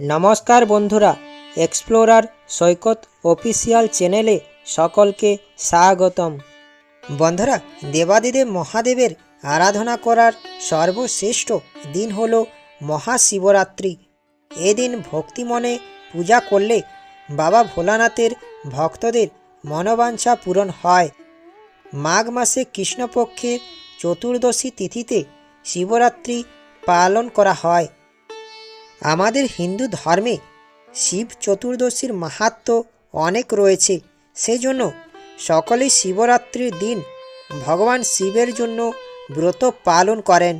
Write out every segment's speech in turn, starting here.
নমস্কার বন্ধুরা এক্সপ্লোরার সৈকত অফিসিয়াল চ্যানেলে সকলকে স্বাগতম। বন্ধুরা, দেবাদিদেব মহাদেবের আরাধনা করার সর্বশ্রেষ্ঠ দিন হল মহাশিবরাত্রি। এদিন ভক্তি মনে পূজা করলে বাবা ভোলানাথের ভক্তদের মনোবাঞ্ছা পূরণ হয়। মাঘ মাসে কৃষ্ণপক্ষের চতুর্দশী তিথিতে শিবরাত্রি পালন করা হয়। আমাদের হিন্দু ধর্মে শিব চতুর্দশীর মাহাত্ম্য অনেক রয়েছে। সেজন্য সকলেই শিবরাত্রির দিন ভগবান শিবের জন্য ব্রত পালন করেন।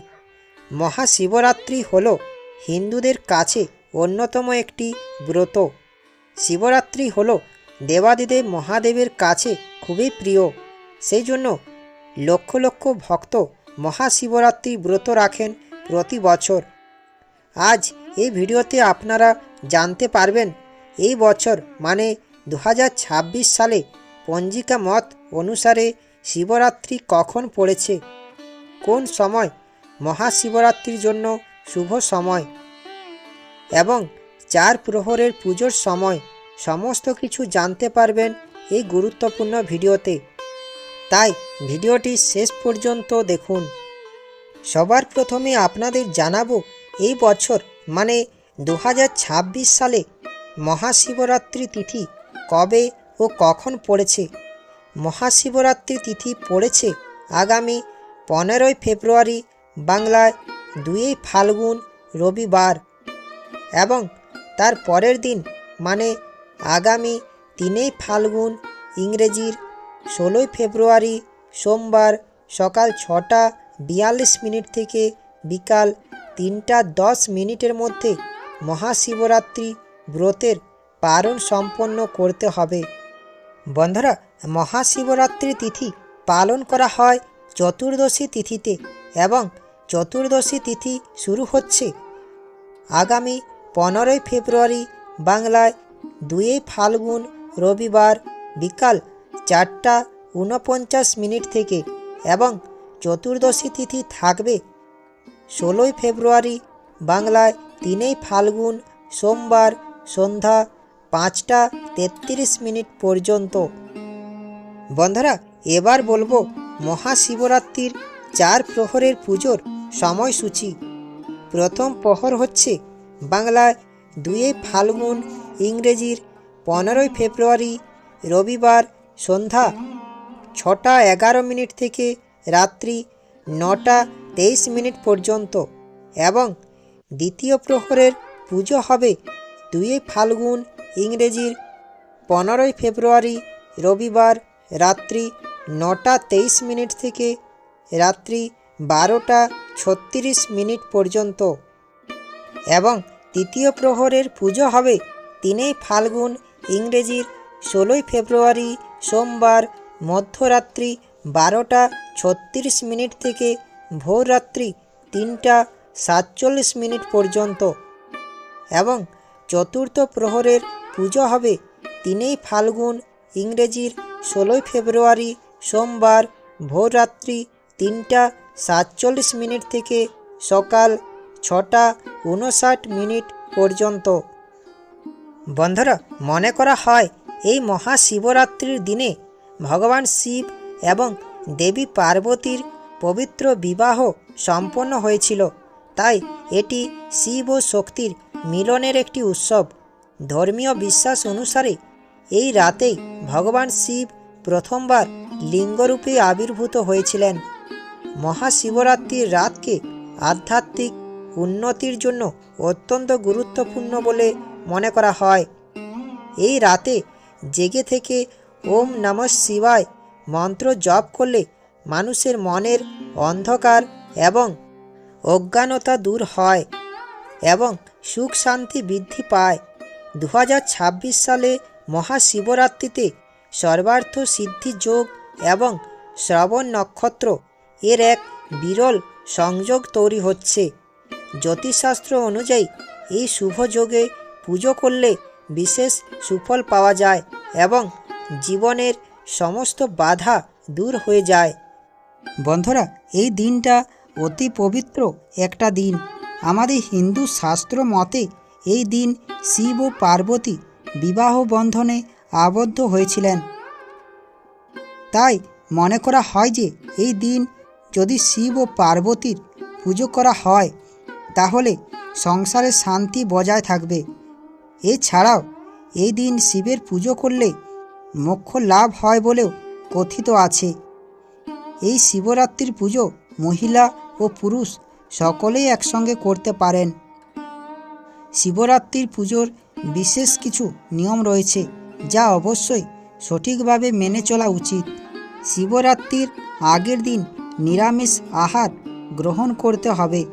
মহাশিবরাত্রি হল হিন্দুদের কাছে অন্যতম একটি ব্রত। শিবরাত্রি হল দেবাদিদেব মহাদেবের কাছে খুবই প্রিয়। সেই জন্য লক্ষ লক্ষ ভক্ত মহাশিবরাত্রি ব্রত রাখেন প্রতি বছর। আজ এই ভিডিওতে আপনারা জানতে পারবেন, এই বছর মানে দু হাজার ছাব্বিশ সালে পঞ্জিকা মত অনুসারে শিবরাত্রি কখন পড়েছে? কোন সময়? মহাশিবরাত্রির জন্য শুভ সময়। এবং চার প্রহরের পুজোর সময় সমস্ত কিছু জানতে পারবেন এই গুরুত্বপূর্ণ ভিডিওতে। তাই ভিডিওটি শেষ পর্যন্ত দেখুন। সবার প্রথমে আপনাদের জানাব এই বছর মানে দু হাজার ছাব্বিশ সালে মহাশিবরাত্রি তিথি কবে ও কখন পড়েছে? মহাশিবরাত্রি তিথি পড়েছে আগামী পনেরোই ফেব্রুয়ারি বাংলায় দুই ফাল্গুন রবিবার এবং তার পরের দিন মানে আগামী তিনেই ফাল্গুন ইংরেজির ষোলোই ফেব্রুয়ারি সোমবার সকাল ছটা বিয়াল্লিশ মিনিট থেকে বিকাল তিনটা দশ মিনিটের মধ্যে মহাশিবরাত্রি ব্রতের পারণ সম্পন্ন করতে হবে। বন্ধুরা, মহাশিবরাত্রি তিথি পালন করা হয় চতুর্দশী তিথিতে এবং চতুর্দশী তিথি শুরু হচ্ছে আগামী পনেরোই ফেব্রুয়ারি বাংলায় দুই ফাল্গুন রবিবার বিকাল চারটা ঊনপঞ্চাশ মিনিট থেকে এবং চতুর্দশী তিথি থাকবে ষোলোই ফেব্রুয়ারি বাংলায় তিনেই ফাল্গুন, সোমবার সন্ধ্যা পাঁচটা তেত্রিশ মিনিট পর্যন্ত। বন্ধুরা, এবার বলব মহাশিবরাত্রির চার প্রহরের পুজোর সময়সূচি। প্রথম প্রহর হচ্ছে বাংলায় দুই ফাল্গুন, ইংরেজির পনেরোই ফেব্রুয়ারি রবিবার সন্ধ্যা ছটা এগারো মিনিট থেকে রাত্রি নটা তেইশ মিনিট পর্যন্ত এবং দ্বিতীয় প্রহরের পুজো হবে দুই ফাল্গুন, ইংরেজির পনেরোই ফেব্রুয়ারি, রবিবার রাত্রি নটা তেইশ মিনিট থেকে রাত্রি বারোটা ছত্রিশ মিনিট পর্যন্ত এবং তৃতীয় প্রহরের পুজো হবে তিনেই ফাল্গুন, ইংরেজির ষোলোই ফেব্রুয়ারি, সোমবার মধ্যরাত্রি বারোটা ছত্রিশ মিনিট থেকে ভোররাত্রি তিনটা সাতচল্লিশ মিনিট পর্যন্ত এবং চতুর্থ প্রহরের পুজো হবে তিনেই ফাল্গুন, ইংরেজির ষোলোই ফেব্রুয়ারি সোমবার ভোররাত্রি তিনটা সাতচল্লিশ মিনিট থেকে সকাল ছটা উনষাট মিনিট পর্যন্ত। বন্ধুরা, মনে করা হয় এই মহাশিবরাত্রির দিনে ভগবান শিব এবং দেবী পার্বতীর পবিত্র বিবাহ সম্পন্ন হয়েছিল। তাই এটি শিব ও শক্তির মিলনের একটি উৎসব। ধর্মীয় বিশ্বাস অনুসারে এই রাতেই ভগবান শিব প্রথমবার লিঙ্গরূপে আবির্ভূত হয়েছিলেন। মহাশিবরাত্রির রাতকে আধ্যাত্মিক উন্নতির জন্য অত্যন্ত গুরুত্বপূর্ণ বলে মনে করা হয়। এই রাতে জেগে থেকে ওম নম শিবায় মন্ত্র জপ করলে মানুষের মনের অন্ধকার এবং অজ্ঞানতা দূর হয় এবং সুখ শান্তি বৃদ্ধি পায়। দু হাজার ছাব্বিশ সালে মহাশিবরাত্রিতে সর্বার্থ সিদ্ধি যোগ এবং শ্রবণ নক্ষত্র এর এক বিরল সংযোগ তৈরি হচ্ছে। জ্যোতিষশাস্ত্র অনুযায়ী এই শুভ যোগে পুজো করলে বিশেষ সুফল পাওয়া যায় এবং জীবনের সমস্ত বাধা দূর হয়ে যায়। বন্ধুরা, এই দিনটা অতি পবিত্র একটা দিন। আমাদের হিন্দু শাস্ত্র মতে এই দিন শিব ও পার্বতী বিবাহ বন্ধনে আবদ্ধ হয়েছিলেন। তাই মনে করা হয় যে এই দিন যদি শিব ও পার্বতীর পুজো করা হয়, তাহলে সংসারে শান্তি বজায় থাকবে। এছাড়াও এই দিন শিবের পুজো করলে মোক্ষ লাভ হয় বলেও কথিত আছে। এই শিবরাত্রির পুজো মহিলা ও পুরুষ সকলেই একসঙ্গে করতে পারেন। শিবরাত্রির পুজোর বিশেষ কিছু নিয়ম রয়েছে, যা অবশ্যই সঠিকভাবে মেনে চলা উচিত। শিবরাত্রির আগের দিন নিরামিষ আহার গ্রহণ করতে হবে।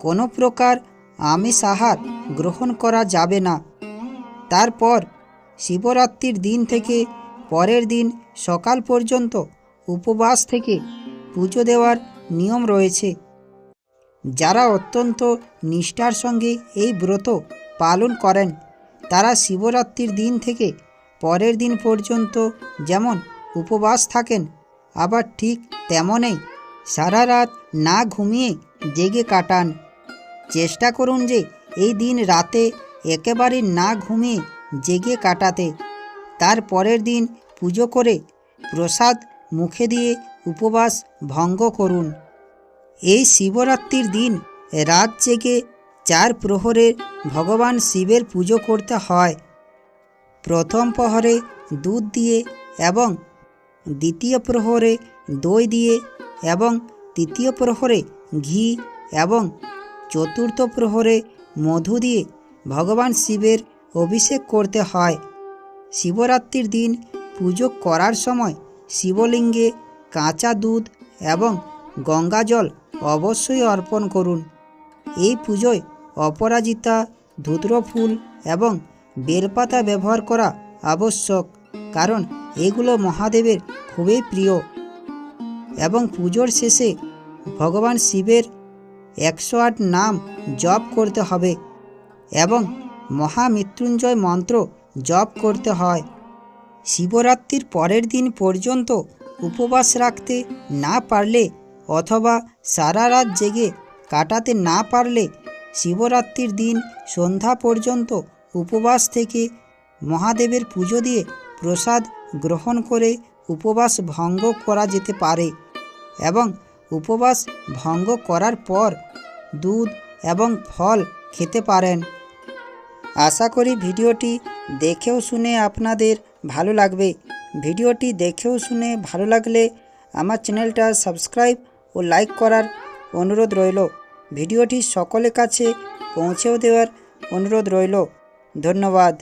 কোনো প্রকার আমিষ আহার গ্রহণ করা যাবে না। তারপর শিবরাত্রির দিন থেকে পরের দিন সকাল পর্যন্ত উপবাস থেকে পুজো দেওয়ার নিয়ম রয়েছে। যারা অত্যন্ত নিষ্ঠার সঙ্গে এই ব্রত পালন করেন, তারা শিবরাত্রির দিন থেকে পরের দিন পর্যন্ত যেমন উপবাস থাকেন, আবার ঠিক তেমনই সারা রাত না ঘুমিয়ে জেগে কাটান। চেষ্টা করুন যে এই দিন রাতে একেবারে না ঘুমিয়ে জেগে কাটাতে। তার পরের দিন পুজো করে প্রসাদ মুখে দিয়ে উপবাস ভঙ্গ করুন। এই শিবরাত্রির দিন রাত জেগে চার প্রহরে ভগবান শিবের পুজো করতে হয়। প্রথম প্রহরে দুধ দিয়ে এবং দ্বিতীয় প্রহরে দই দিয়ে এবং তৃতীয় প্রহরে ঘি এবং চতুর্থ প্রহরে মধু দিয়ে ভগবান শিবের অভিষেক করতে হয়। শিবরাত্রির দিন পুজো করার সময় শিবলিঙ্গে কাঁচা দুধ এবং গঙ্গাজল অবশ্যই অর্পণ করুন। এই পুজোয় অপরাজিতা ধুতরো ফুল এবং বেলপাতা ব্যবহার করা আবশ্যক, কারণ এগুলো মহাদেবের খুবই প্রিয়। এবং পুজোর শেষে ভগবান শিবের একশো আট নাম জপ করতে হবে এবং মহামৃত্যুঞ্জয় মন্ত্র জপ করতে হয়। শিবরাত্রির পরের দিন পর্যন্ত উপবাস রাখতে না পারলে অথবা সারা রাত জেগে কাটাতে না পারলে শিবরাত্রির দিন সন্ধ্যা পর্যন্ত উপবাস থেকে মহাদেবের পুজো দিয়ে প্রসাদ গ্রহণ করে উপবাস ভঙ্গ করা যেতে পারে এবং উপবাস ভঙ্গ করার পর দুধ এবং ফল খেতে পারেন। আশা করি ভিডিওটি দেখেও শুনে আপনাদের ভালো লাগবে। ভিডিওটি দেখেও শুনে ভালো লাগলে আমার চ্যানেলটা সাবস্ক্রাইব ও লাইক করার অনুরোধ রইল। ভিডিওটি সকলের কাছে পৌঁছেও দেওয়ার অনুরোধ রইল। ধন্যবাদ।